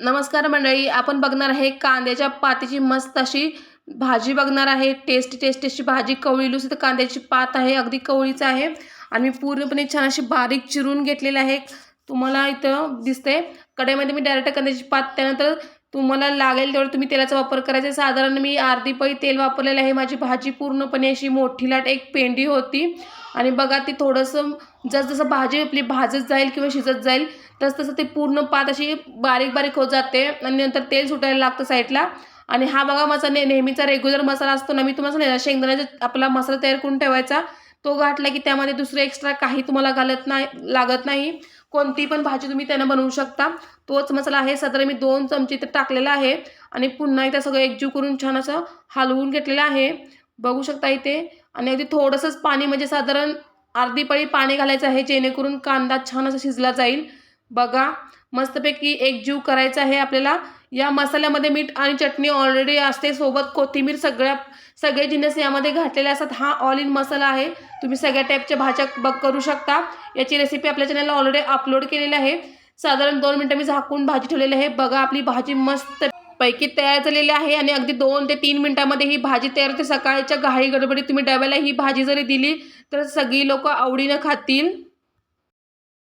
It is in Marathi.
नमस्कार मंडळी आपण बघणार आहे कांद्याच्या पातीची मस्त अशी भाजी बघणार आहे. टेस्टी टेस्टी अशी भाजी कवळीलूस इथं कांद्याची पात आहे अगदी कवळीचं आहे. आणि मी पूर्णपणे छान अशी बारीक चिरून घेतलेली आहे. तुम्हाला इथं दिसते कढईमध्ये मी डायरेक्ट कांद्याची पात त्यानंतर तुम्हाला लागेल तेवढं तुम्ही तेलाचा वापर करायचा. आहे. साधारण मी अर्धी पै तेल वापरलेलं आहे. माझी भाजी पूर्णपणे अशी मोठी लाट एक पेंडी होती. आणि बघा ती थोडंसं जसजसं भाजी आपली भाजत जाईल किंवा शिजत जाईल तस तसं ते पूर्ण पात अशी बारीक बारीक होत जाते आणि नंतर तेल सुटायला लागतं साईडला. आणि हा बघा माझा ने नेहमीचा रेग्युलर मसाला असतो ना मी तुम्हाला सांगितलं शेंगदाण्याचा आपला मसाला तयार करून ठेवायचा. तो घातला की त्यामध्ये दुसरं एक्स्ट्रा काही तुम्हाला घालत नाही लागत नाही. कोणती पण भाजी तुम्ही त्यानं बनवू शकता. तोच मसाला आहे. साधारण मी दोन चमचे इथं टाकलेला आहे. आणि पुन्हा एकदा सगळं एकजीव करून छान असं हलवून घेतलेलं आहे. बघू शकता इथे. आणि अगदी थोडंसंच पाणी म्हणजे साधारण अर्धी पळी पाणी घालायचं आहे जेणेकरून कांदा छान असा शिजला जाईल. बघा मस्तपैकी एक जीव करायचा आहे आपल्याला. या मसाल्यामध्ये मीठ आणि चटणी ऑलरेडी असते. सोबत कोथिंबीर सगळ्या सगळे जिन्नस यामध्ये घातलेले असतात. हा ऑल इन मसाला आहे. तुम्ही सगळ्या टाईपच्या भाज्या बघ करू शकता. याची रेसिपी आपल्या चॅनलला ऑलरेडी अपलोड केलेली आहे. साधारण दोन मिनटं मी झाकून भाजी ठेवलेली आहे. बघा आपली भाजी मस्त पैकी तयार झालेली आहे आणि अगदी दोन ते तीन मिनटामध्ये ही भाजी तयार होते. सकाळच्या घाई गडबडीत तुम्ही डब्याला ही भाजी जरी दिली तर सगळी लोक आवडीनं खातील.